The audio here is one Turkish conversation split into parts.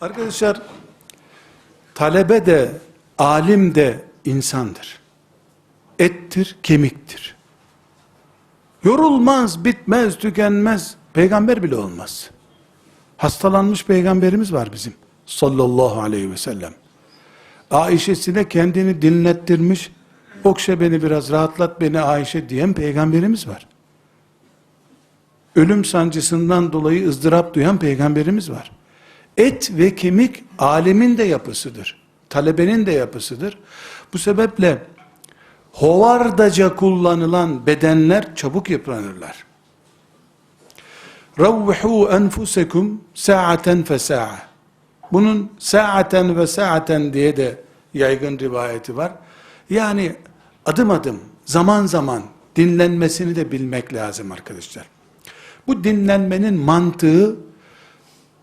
Arkadaşlar talebe de alim de insandır. Ettir, kemiktir. Yorulmaz, bitmez, tükenmez. Peygamber bile olmaz. Hastalanmış peygamberimiz var bizim. Sallallahu aleyhi ve sellem. Ayşe'sine kendini dinlettirmiş. Okşa beni biraz, rahatlat beni Ayşe diyen peygamberimiz var. Ölüm sancısından dolayı ızdırap duyan peygamberimiz var. Et ve kemik alemin de yapısıdır. Talebenin de yapısıdır. Bu sebeple hovardaca kullanılan bedenler çabuk yıpranırlar. Ravvuhu enfusekum sa'aten fe sa'a. Bunun sa'aten ve sa'aten diye de yaygın rivayeti var. Yani adım adım, zaman zaman dinlenmesini de bilmek lazım arkadaşlar. Bu dinlenmenin mantığı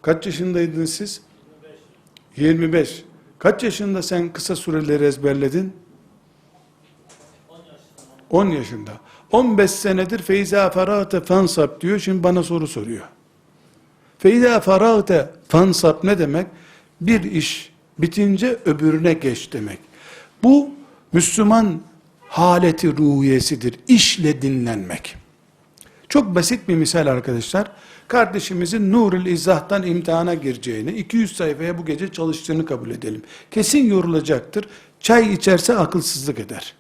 kaç yaşındaydınız siz? 25. Kaç yaşında sen kısa süreleri ezberledin? 10 yaşında. 15 senedir feyza feragte fansab diyor. Şimdi bana soru soruyor. Feyza feragte fansab ne demek? Bir iş bitince öbürüne geç demek. Bu Müslüman haleti ruhiyesidir. İşle dinlenmek. Çok basit bir misal arkadaşlar. Kardeşimizin Nurul İzzah'tan imtihana gireceğini, 200 sayfaya bu gece çalıştığını kabul edelim. Kesin yorulacaktır. Çay içerse akılsızlık eder.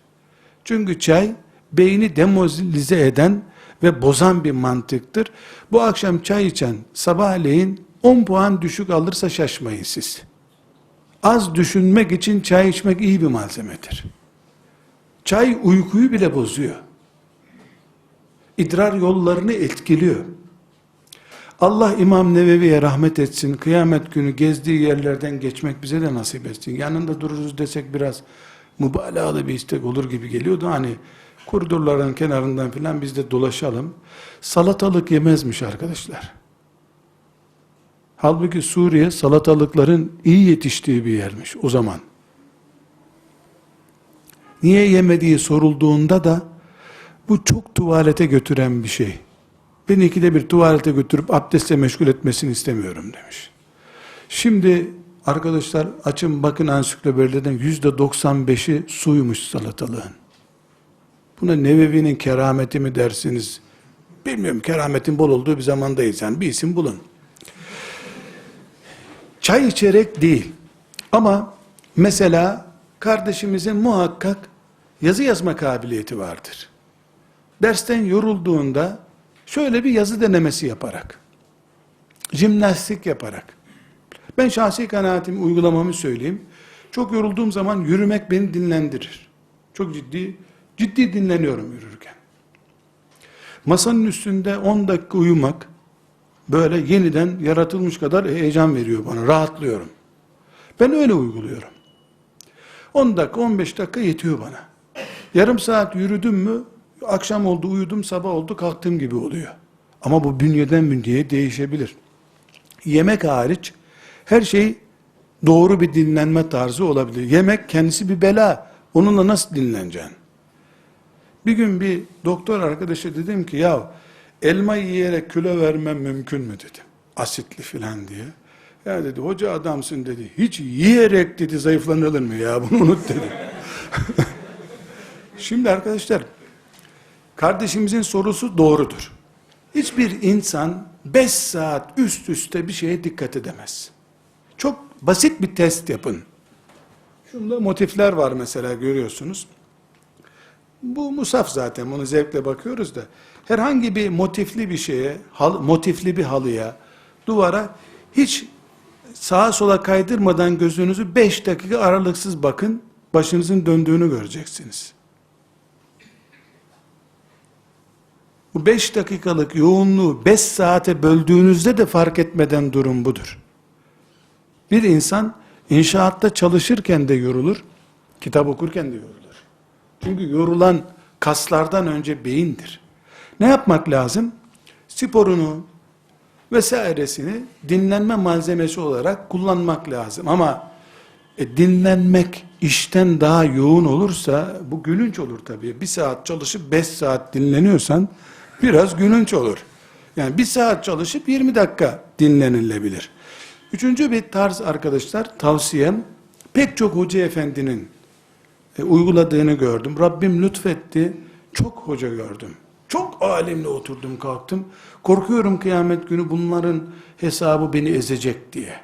Çünkü çay beyni demoralize eden ve bozan bir mantıktır. Bu akşam çay içen sabahleyin 10 puan düşük alırsa şaşmayın siz. Az düşünmek için çay içmek iyi bir malzemedir. Çay uykuyu bile bozuyor. İdrar yollarını etkiliyor. Allah İmam Nevevi'ye rahmet etsin. Kıyamet günü gezdiği yerlerden geçmek bize de nasip etsin. Yanında dururuz desek biraz mübalağalı bir istek olur gibi geliyordu. Hani koridorların kenarından filan biz de dolaşalım. Salatalık yemezmiş arkadaşlar. Halbuki Suriye salatalıkların iyi yetiştiği bir yermiş o zaman. Niye yemediği sorulduğunda da bu çok tuvalete götüren bir şey. Beni ikide bir tuvalete götürüp abdestle meşgul etmesini istemiyorum demiş. Şimdi arkadaşlar açın bakın ansiklopediden yüzde 95'i suymuş salatalığın. Buna Nevevi'nin kerameti mi dersiniz? Bilmiyorum kerametin bol olduğu bir zamandayız yani bir isim bulun. Çay içerek değil. Ama mesela kardeşimizin muhakkak yazı yazma kabiliyeti vardır. Dersten yorulduğunda şöyle bir yazı denemesi yaparak, jimnastik yaparak, ben şahsi kanaatimi, uygulamamı söyleyeyim. Çok yorulduğum zaman yürümek beni dinlendirir. Çok ciddi, ciddi dinleniyorum yürürken. Masanın üstünde 10 dakika uyumak, böyle yeniden yaratılmış kadar heyecan veriyor bana, rahatlıyorum. Ben öyle uyguluyorum. 10 dakika, 15 dakika yetiyor bana. Yarım saat yürüdüm mü, akşam oldu uyudum, sabah oldu kalktığım gibi oluyor. Ama bu bünyeden bünyeye değişebilir. Yemek hariç, her şey doğru bir dinlenme tarzı olabilir. Yemek kendisi bir bela. Onunla nasıl dinleneceksin? Bir gün bir doktor arkadaşa dedim ki ya elma yiyerek kilo vermem mümkün mü dedim. Asitli filan diye. Ya dedi hoca adamsın dedi. Hiç yiyerek dedi zayıflanılır mı ya bunu unut dedi. Şimdi arkadaşlar kardeşimizin sorusu doğrudur. Hiçbir insan 5 saat üst üste bir şeye dikkat edemez. Çok basit bir test yapın. Şunda motifler var mesela görüyorsunuz. Bu musaf zaten bunu zevkle bakıyoruz da. Herhangi bir motifli bir şeye, hal, motifli bir halıya, duvara hiç sağa sola kaydırmadan gözünüzü 5 dakika aralıksız bakın. Başınızın döndüğünü göreceksiniz. Bu 5 dakikalık yoğunluğu 5 saate böldüğünüzde de fark etmeden durum budur. Bir insan inşaatta çalışırken de yorulur, kitap okurken de yorulur. Çünkü yorulan kaslardan önce beyindir. Ne yapmak lazım? Sporunu vesairesini dinlenme malzemesi olarak kullanmak lazım. Ama e, dinlenmek işten daha yoğun olursa bu gülünç olur tabii. Bir saat çalışıp beş saat dinleniyorsan biraz gülünç olur. Yani bir saat çalışıp 20 dakika dinlenilebilir. Üçüncü bir tarz arkadaşlar tavsiyem pek çok hoca efendinin e, uyguladığını gördüm. Rabbim lütfetti. Çok hoca gördüm. Çok alimle oturdum kalktım. Korkuyorum kıyamet günü bunların hesabı beni ezecek diye.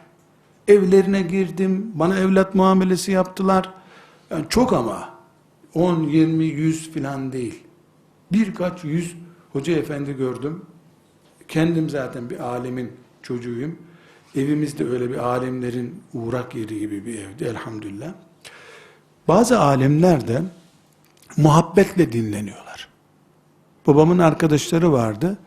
Evlerine girdim. Bana evlat muamelesi yaptılar. Yani çok ama 10, 20, 100 filan değil. Birkaç yüz hoca efendi gördüm. Kendim zaten bir alemin çocuğuyum. Evimizde öyle bir alimlerin uğrak yeri gibi bir evdi elhamdülillah. Bazı alimler de muhabbetle dinleniyorlar. Babamın arkadaşları vardı.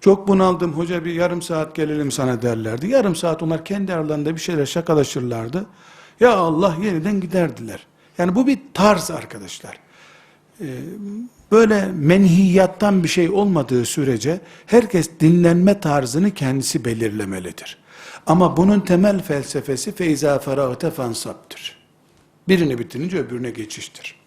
Çok bunaldım hoca bir yarım saat gelelim sana derlerdi. Yarım saat onlar kendi aralarında bir şeyler şakalaşırlardı. Ya Allah yeniden giderdiler. Yani bu bir tarz arkadaşlar. Ee, böyle menhiyattan bir şey olmadığı sürece herkes dinlenme tarzını kendisi belirlemelidir. Ama bunun temel felsefesi feyza feragte fansaptır. Birini bitirince öbürüne geçiştir.